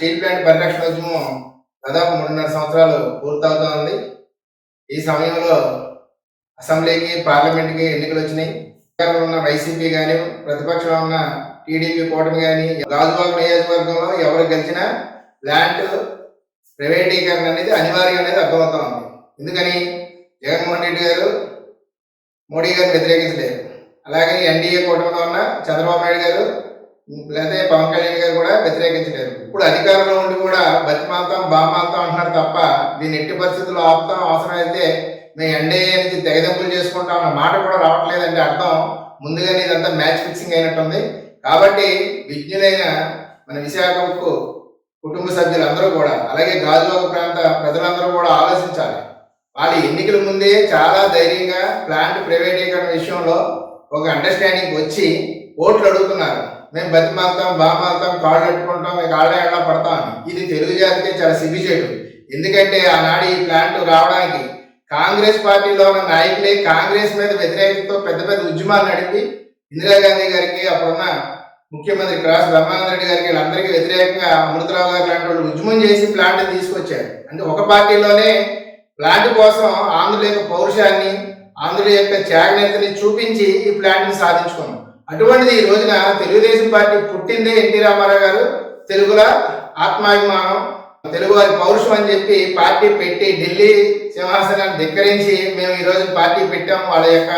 Steel plant పరిరక్షణ ఉద్యమం దాదాపు మూడున్నర సంవత్సరాలు పూర్తవుతా ఉంది. ఈ సమయంలో అసెంబ్లీకి పార్లమెంట్కి ఎన్నికలు వచ్చినాయి. ఉన్న వైసీపీ కానీ ప్రతిపక్షంలో ఉన్న టీడీపీ కూటమి కానీ గాజువాక నియోజకవర్గంలో ఎవరు గెలిచినా ప్లాంట్ ప్రైవేటీకరణ అనేది అనివార్యం అనేది అర్థమవుతా ఉంది. ఎందుకని? జగన్మోహన్ రెడ్డి గారు మోడీ గారు వ్యతిరేకించలేరు అలాగే ఎన్డీఏ కూటమిలో ఉన్న చంద్రబాబు నాయుడు గారు లేదా పవన్ కళ్యాణ్ గారు కూడా వ్యతిరేకించలేరు ఇప్పుడు అధికారంలో ఉండి కూడా బతిమాలతాం బామాలతాం అంటున్నారు తప్ప దీన్ని ఎట్టి పరిస్థితుల్లో ఆపుతాం అవసరమైతే మేము ఎన్డీఏ నుంచి తెగదెంపులు చేసుకుంటాం అన్న మాట కూడా రావట్లేదంటే అర్థం. ముందుగానే ఇదంతా మ్యాచ్ ఫిక్సింగ్ అయినట్టుంది. కాబట్టి విజ్ఞులైన మన విశాఖకు కుటుంబ సభ్యులందరూ కూడా అలాగే గాజువాక ప్రాంత ప్రజలందరూ కూడా ఆలోచించాలి. వాళ్ళు ఎన్నికల ముందే చాలా ధైర్యంగా ప్లాంట్ ప్రైవేటీకరణ విషయంలో ఒక అండర్స్టాండింగ్ వచ్చి ఓట్లు అడుగుతున్నారు. మేము బతిమాలతాం బామాలతాం కాళ్ళు పెట్టుకుంటాం మేము కాళ్ళ ఎళ్ళ పడతాం అని. ఇది తెలుగు జాతికి చాలా సిగ్గుచేటు. ఎందుకంటే ఆనాడు ఈ ప్లాంట్ రావడానికి కాంగ్రెస్ పార్టీలో ఉన్న నాయకులే కాంగ్రెస్ మీద వ్యతిరేకతతో పెద్ద పెద్ద ఉద్యమాలు నడిపి ఇందిరాగాంధీ గారికి అప్పుడున్న ముఖ్యమంత్రి క్రాస్ బ్రహ్మానంద రెడ్డి గారికి వీళ్ళందరికీ వ్యతిరేకంగా అమృతరావు గారు లాంటి వాళ్ళు ఉద్యమం చేసి ప్లాంట్ తీసుకొచ్చారు. అంటే ఒక పార్టీలోనే ప్లాంట్ కోసం ఆంధ్రుల యొక్క పౌరుషాన్ని ఆంధ్రుల యొక్క త్యాగనేతని చూపించి ఈ ప్లాంట్ని సాధించుకున్నాం అటువంటిది ఈ రోజున తెలుగుదేశం పార్టీ పుట్టిందే ఎన్టీ రామారావు గారు. తెలుగుల ఆత్మాభిమానం తెలుగు వారి పౌరుషం అని చెప్పి పార్టీ పెట్టి ఢిల్లీ సింహాసనాన్ని ధిక్కరించి మేము ఈ రోజు పార్టీ పెట్టాము. వాళ్ళ యొక్క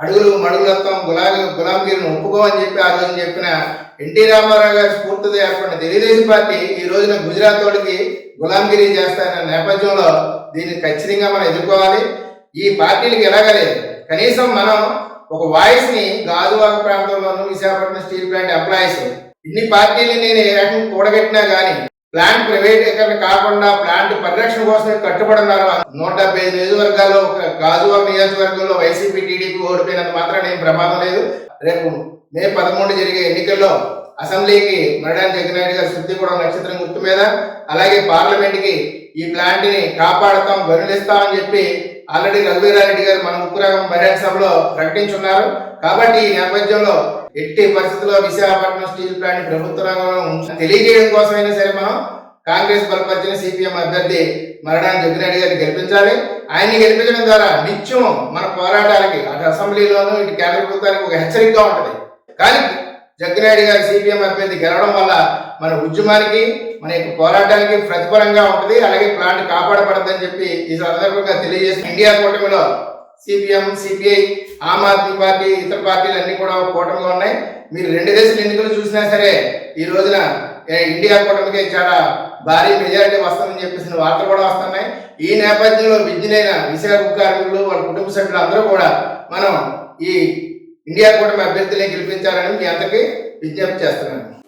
అడుగులు మడుగులత్వం గులాబీ గులాంగిరిని ఒప్పుకోమని చెప్పి ఆ రోజు చెప్పిన ఎన్టీ రామారావు గారి స్ఫూర్తితో ఏర్పడిన తెలుగుదేశం పార్టీ ఈ రోజున గుజరాత్ తోడికి గులాంగిరి చేస్తారన్న నేపథ్యంలో దీన్ని ఖచ్చితంగా మనం ఎదుర్కోవాలి. ఈ పార్టీలకు ఎలాగలేదు కనీసం మనం ఒక వాయిస్ని గాజువాక ప్రాంతంలోను విశాఖపట్నం స్టీల్ ప్లాంట్ ఎంప్లాయీస్ ఇన్ని పార్టీలు నేను ఏ రకంగా కూడగట్టినా గానీ ప్లాంట్ ప్రైవేటీకరణ కాకుండా ప్లాంట్ పరిరక్షణ కోసమే కట్టుబడున్నారు నూట డెబ్బై ఐదు నియోజకవర్గాల్లో ఒక గాజువాక నియోజకవర్గంలో వైసీపీ టీడీపీ ఓడిపోయినంత మాత్రం నేను ప్రమాదం లేదు. రేపు మే పదమూడు జరిగే ఎన్నికల్లో అసెంబ్లీకి మరడాని జగన్నాయుడు గారి శుద్ధి కూడా నక్షత్రం గుర్తు మీద అలాగే పార్లమెంట్కి ఈ ప్లాంట్ని కాపాడతాం గనులిస్తామని చెప్పి ఆల్రెడీ రఘువీరారెడ్డి గారు మన ముక్కురాగం బహిరంగ సభలో ప్రకటించున్నారు. కాబట్టి ఈ నేపథ్యంలో ఎట్టి పరిస్థితుల్లో విశాఖపట్నం స్టీల్ ప్లాంట్ ప్రభుత్వ రంగంలో తెలియజేయడం కోసమైనా సరే మనం కాంగ్రెస్ బలపరిచిన సిపిఎం అభ్యర్థి మరణాన్ని జగ్గిరెడ్డి గారిని గెలిపించాలి. ఆయన్ని గెలిపించడం ద్వారా నిత్యం మన పోరాటాలకి అటు అసెంబ్లీలోనూ ఇటు కేంద్ర ప్రభుత్వానికి ఒక హెచ్చరికగా ఉంటుంది. కానీ జగ్గిరెడ్డి గారి సిపిఎం అభ్యర్థి గెలవడం వల్ల మన ఉద్యమానికి మన యొక్క పోరాటానికి ప్రతిఫలంగా ఉంటుంది అలాగే ప్లాంట్ కాపాడబడద్దని చెప్పి ఈ సందర్భంగా తెలియజేసిన ఇండియా కూటమిలో CPM CPI Aam Aadmi party ఇతర పార్టీలు అన్ని కూడా కూటమిలో ఉన్నాయి. మీరు రెండు దేశాల ఎన్నికలు చూసినా సరే ఈ రోజున ఇండియా కూటమికి చాలా భారీ మెజారిటీ వస్తుందని చెప్పేసిన వార్తలు కూడా వస్తున్నాయి. ఈ నేపథ్యంలో విద్యులైన విశాఖ కార్మికులు వాళ్ళ కుటుంబ సభ్యులు అందరూ కూడా మనం ఈ ఇండియా కూటమి అభ్యర్థులే గెలిపించాలని మీ అందరికీ విజ్ఞప్తి చేస్తున్నాను.